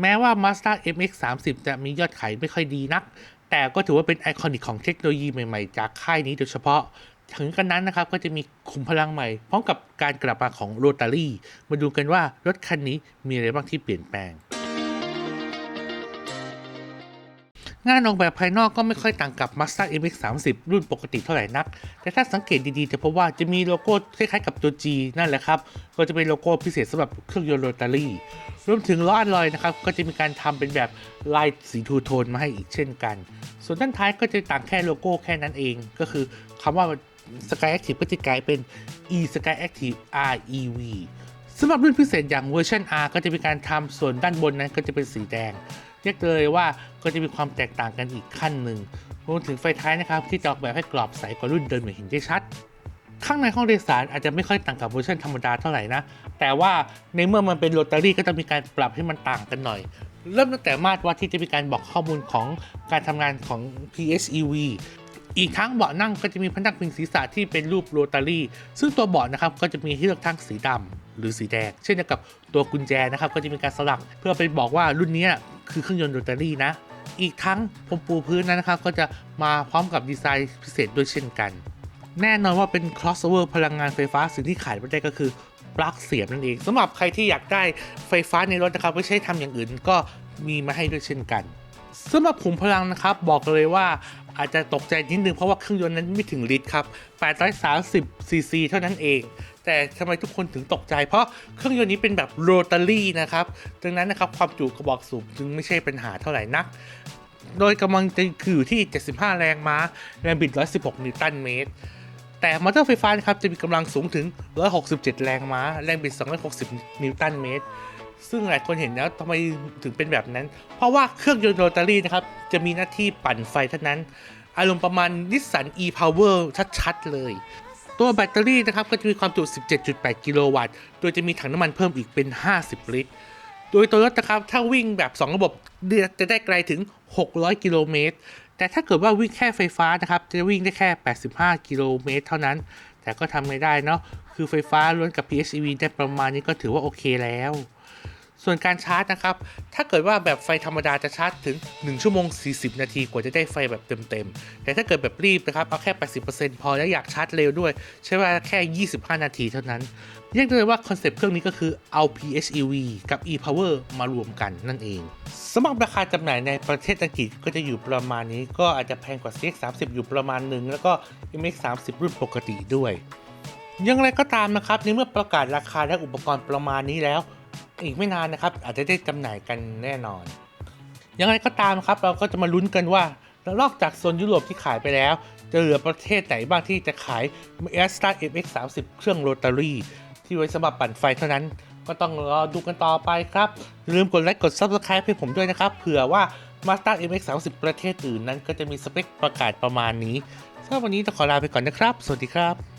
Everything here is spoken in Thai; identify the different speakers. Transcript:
Speaker 1: แม้ว่า Mazda MX-30 จะมียอดขายไม่ค่อยดีนัก แต่ก็ถือว่าเป็นไอคอนิกของเทคโนโลยีใหม่ๆ จากค่ายนี้โดยเฉพาะ ถึงกันนั้นนะครับก็จะมีขุมพลังใหม่ พร้อมกับการกลับมาของโรตารี่ มาดูกันว่ารถคันนี้มีอะไรบ้างที่เปลี่ยนแปลง งานออกแบบภายนอกก็ไม่ค่อยต่างกับ Mazda MX-30 รุ่นปกติเท่าไหร่นัก แต่ถ้าสังเกตดีๆจะพบว่าจะมีโลโก้คล้ายๆกับตัว G นั่นแหละครับ ก็จะเป็นโลโก้พิเศษสำหรับเครื่องยนต์โรตารี่ รวมถึงล้ออัลลอยนะครับ ก็จะมีการทำเป็นแบบลายสีทูโทนมาให้อีกเช่นกัน ส่วนด้านท้ายก็จะต่างแค่โลโก้แค่นั้นเอง ก็คือคำว่า Sky Active ก็จะกลายเป็น e Sky Active REV สำหรับรุ่นพิเศษอย่างเวอร์ชัน R ก็จะมีการทำส่วนด้านบนนั้นก็จะเป็นสีแดง เรียกเลยว่าก็จะมีความแตกต่างกันอีกขั้นหนึ่งรวมถึงไฟท้ายนะครับที่จะออกแบบให้กรอบใสกว่ารุ่นเดิมอย่างเห็นได้ชัด ข้างในห้องโดยสารอาจจะไม่ค่อยต่างกับเวอร์ชันธรรมดาเท่าไหร่นะ แต่ว่าในเมื่อมันเป็นโรตารี่ก็จะมีการปรับให้มันต่างกันหน่อย เริ่มตั้งแต่มาตรวัดที่จะมีการบอกข้อมูลของการทำงานของ PHEV อีกทั้งเบาะนั่งก็จะมีพนักพิงศีรษะที่เป็นรูปโรตารี่ ซึ่งตัวเบาะนะครับก็จะมีให้เลือกทั้งสีดำหรือสีแดง เช่นเดียวกับตัวกุญแจนะครับก็จะมีการสลักเพื่อไปบอกว่ารุ่นนี้ คือเครื่องยนต์โรตารี่นะ อีกทั้งพรมปูพื้นนั้นนะครับ ก็จะมาพร้อมกับดีไซน์พิเศษด้วยเช่นกัน แน่นอนว่าเป็น crossover พลังงานไฟฟ้าสิ่งที่ขายไม่ได้ก็คือปลั๊กเสียบนั่นเองสำหรับใครที่อยากได้ไฟฟ้าในรถนะครับไม่ใช่ทำอย่างอื่นก็มีมาให้ด้วยเช่นกันสำหรับขุมพลังนะครับบอกเลยว่าอาจจะตกใจนิดนึงเพราะว่าเครื่องยนต์นั้นไม่ถึงลิตรครับ 830 ซีซีเท่านั้นเอง แต่ทำไมทุกคนถึงตกใจ เพราะเครื่องยนต์นี้เป็นแบบโรตารี่นะครับ ดังนั้นนะครับความจุกระบอกสูบจึงไม่ใช่ปัญหาเท่าไหร่นัก โดยกำลังจะคืออยู่ที่ 75 แรงม้า แรงบิด 116 นิวตันเมตร แต่มอเตอร์ไฟฟ้านะครับจะมีกำลังสูงถึง 167 แรงม้า แรงบิด 260 นิวตันเมตรซึ่งหลายคนเห็นแล้วทำไมถึงเป็นแบบนั้น เพราะว่าเครื่องยนต์โรตารี่นะครับ จะมีหน้าที่ปั่นไฟเท่านั้น อารมณ์ประมาณนิสสัน e-power ชัด ๆ เลย ตัวแบตเตอรี่นะครับก็จะมีความจุ 17.8 กิโลวัตต์ โดยจะมีถังน้ำมันเพิ่มอีกเป็น 50 ลิตร โดยตัวรถนะครับถ้าวิ่งแบบ 2 ระบบจะได้ไกลถึง 600 กิโลเมตร แต่ถ้าเกิดว่าวิ่งแค่ไฟฟ้านะครับจะวิ่งได้แค่ 85 กิโลเมตรเท่านั้น แต่ก็ทำไม่ได้เนาะ คือไฟฟ้าล้วนกับ PHEV ได้ประมาณนี้ก็ถือว่าโอเคแล้ว ส่วนการชาร์จนะครับ ถ้าเกิดว่าแบบไฟธรรมดาจะชาร์จถึง 1 ชั่วโมง 40 นาทีกว่าจะได้ไฟแบบเต็มๆ แต่ถ้าเกิดแบบรีบนะครับ เอาแค่ 80%พอแล้วอยากชาร์จเร็วด้วย ใช้เวลาแค่ 25 นาทีเท่านั้น เรียกได้เลยว่าคอนเซปต์เครื่องนี้ก็คือเอา PHEV กับ e-power มารวมกันนั่นเองสำหรับราคาจำหน่ายในประเทศอังกฤษก็จะอยู่ประมาณนี้ ก็อาจจะแพงกว่า CX30 อยู่ประมาณหนึ่งแล้วก็ MX30 รุ่นปกติด้วยอย่างไรก็ตามนะครับในเมื่อประกาศราคาและอุปกรณ์ประมาณนี้แล้ว อีกไม่นานนะครับ อาจจะได้จำหน่ายกันแน่นอนย่างไรก็ตามครับ เราก็จะมาลุ้นกันว่านอกจากโซนยุโรปที่ขายไปแล้ว จะเหลือประเทศไหนบ้างที่จะขาย a s t a MX30 เครื่องโรตารี่ ที่ไว้สำหรับปั่นไฟเท่านั้นก็ต้องรอดูกันต่อไปครับอย่าลืมกดไลค์กด Subscribe ให้ผมด้วยนะครับ เผื่อว่า Mazda MX30 ประเทศอื่นนั้นก็จะมีสเปคประกาศประมาณนี้สำหรับวันนี้ต้องขอลาไปก่อนนะครับ สวัสดีครับ